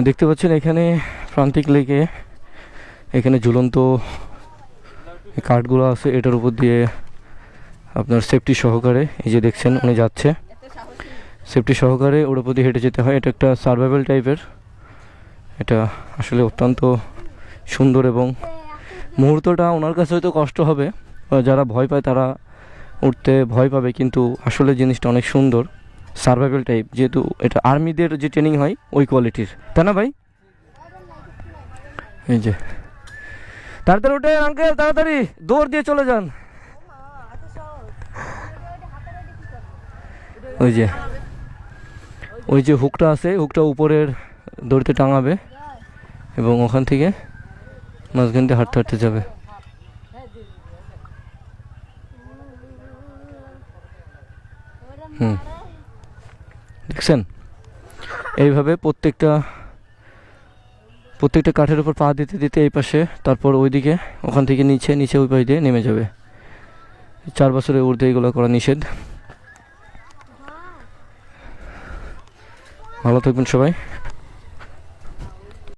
দেখতে পাচ্ছেন এখানে প্রান্তিক লেকে এখানে ঝুলন্ত কাঠগুলো আছে, এটার উপর দিয়ে আপনার সেফটি সহকারে এই যে দেখছেন উনি যাচ্ছে। সেফটি সহকারে ওর উপর দিয়ে হেঁটে যেতে হয়। এটা একটা সার্ভাইভাল টাইপের এটা আসলে অত্যন্ত সুন্দর এবং মুহূর্তটা ওনার কাছে হয়তো কষ্ট হবে। যারা ভয় পায় তারা উঠতে ভয় পাবে, কিন্তু আসলে জিনিসটা অনেক সুন্দর। সার্ভাইভাল টাইপ যেহেতু এটা আর্মিদের যে ট্রেনিং হয়, ওই কোয়ালিটির তাই না ভাই? এই যে। তাড়াতাড়ি উঠে আঙ্কেল তাড়াতাড়ি। দৌড় দিয়ে চলে যান। ওই যে। ওই যে হুকটা আছে হুকটা উপরের দড়িতে টাঙাবে এবং ওখান থেকে মাঝখান দিয়ে হাঁটতে হাঁটতে যাবে। হুম। দেখছেন? এইভাবে প্রত্যেকটা প্রত্যেকটা কাঠের উপর পা দিতে দিতে এই পাশে, তারপর ওইদিকে, ওখান থেকে নিচে নিচে ওই পাশ দিয়ে নেমে যাবে। চার বছরের ঊর্ধ্বে এগুলো করা নিষেধ। ভালো থাকবেন সবাই।